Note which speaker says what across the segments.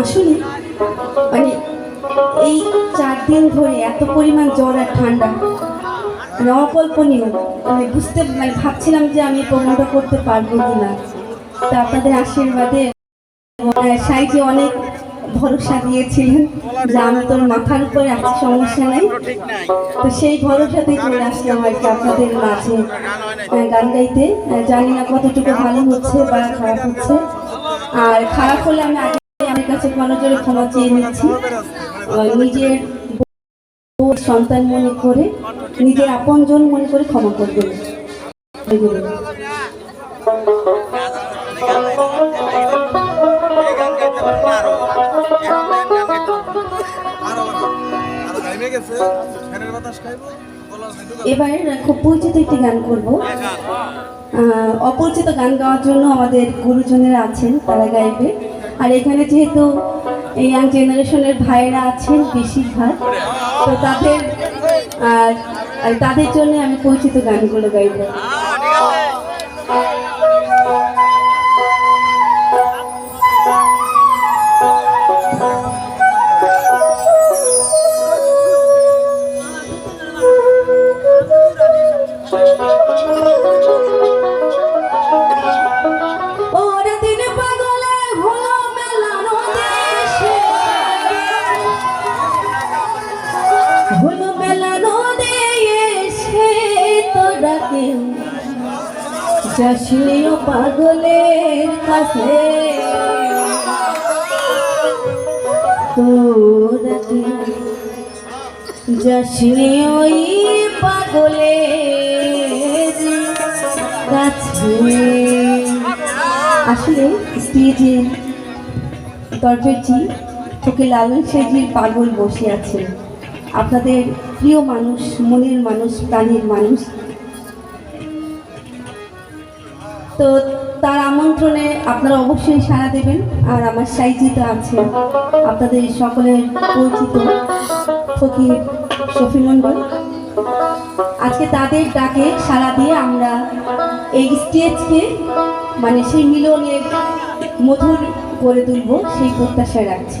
Speaker 1: আসলে মানে এই চার দিন ধরে এত পরিমাণ জ্বর আর ঠান্ডা মানে অকল্পনীয়। মানে বুঝতে মানে ভাবছিলাম যে আমি প্রোগ্রামটা করতে পারব কিনা। তা আপনাদের আশীর্বাদে সাইজে অনেক ভরসা দিয়েছিলেন। যে আমি তোর মাথার উপরে আছি, সমস্যা নাই। তো সেই ভরসাতেই চলে আসলাম আর কি আপনাদের মাঝে। গান গাইতে। জানি না কতটুকু ভালো হচ্ছে বা খারাপ হচ্ছে। আর খারাপ হলে আমি আগে আমার কাছে কোনো জোরে ক্ষমা চেয়ে নিচ্ছি। নিজের সন্তান মনে করে, নিজের আপনজন মনে করে ক্ষমা করবেন। এগুলো। এবারে খুব পরিচিত একটি গান করব। অপরিচিত গান গাওয়ার জন্য আমাদের গুরুজনেরা আছেন, তারা গাইবে। আর এখানে যেহেতু ইয়াং জেনারেশনের ভাইয়েরা আছেন বেশিরভাগ, তো তাদের, আর তাদের জন্য আমি পরিচিত গানগুলো গাইব। যাসনিও পাগলের কাছে। তোরা যাসনি ওই পাগলের কাছে। আসলে স্টেজে দরজাজি তোকে লালন সেজির পাগল বসে আছে। আপনাদের প্রিয় মানুষ, মনের মানুষ, প্রাণের মানুষ তো তার আমন্ত্রণে আপনারা অবশ্যই সাড়া দেবেন। আর আমার সাইজিত আছে। আপনাদের সকলের পরিচিত ফকির শফি আজকে তাদের ডাকে সাড়া দিয়ে আমরা এই স্টেজকে মানে সেই মিলনের মধুর করে তুলব, সেই প্রত্যাশা রাখছি।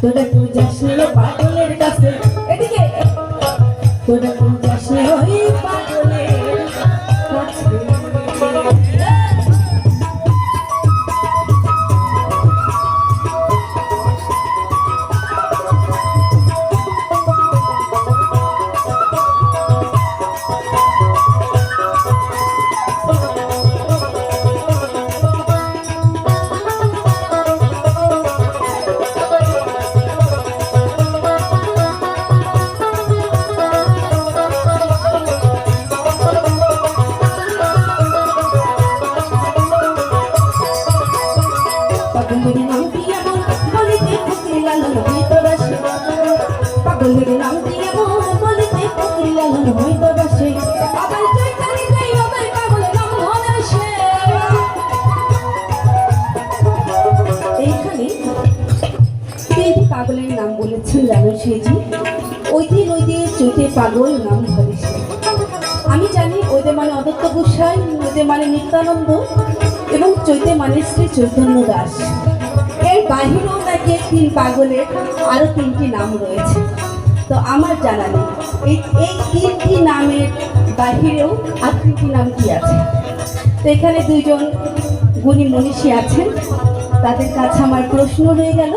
Speaker 1: তোরা তুই যাস পাগলের কাছে। এদিকে। তোরা তুই লালন সেজি? ওই দিন ওই দিন চৈতে পাগল নাম ধরে আমি জানি ওদের মানে অদত্ত গোসাই ওদের মানে নিত্যানন্দ এবং চৈতে মানে শ্রী চৈতন্য দাস। এর বাহিরেও নাকি তিন পাগলের আরও তিনটি নাম রয়েছে। তো আমার জানা নেই, এই এই তিনটি নামের বাহিরেও আর তিনটি নাম কি আছে? তো এখানে দুইজন গুণী মনীষী আছেন। তাদের কাছে আমার প্রশ্ন রয়ে গেল।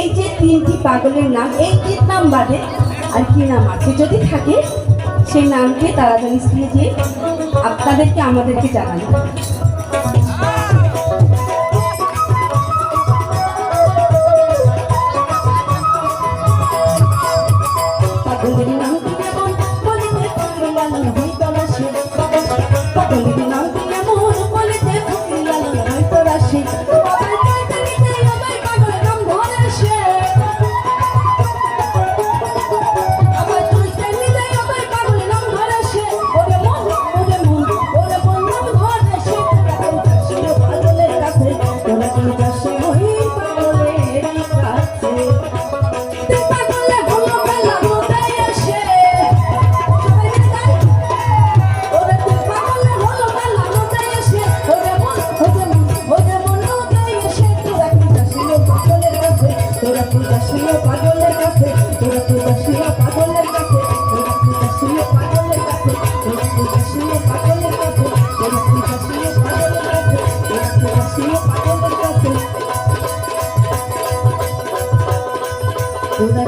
Speaker 1: এই যে তিনটি পাগলের নাম, এই তিন নাম বাদে আর কি নাম আছে? যদি থাকে, সেই নামকে তারা যেন স্ক্রিনে দিয়ে আপনাদেরকে, আমাদেরকে জানান। Thank you. Una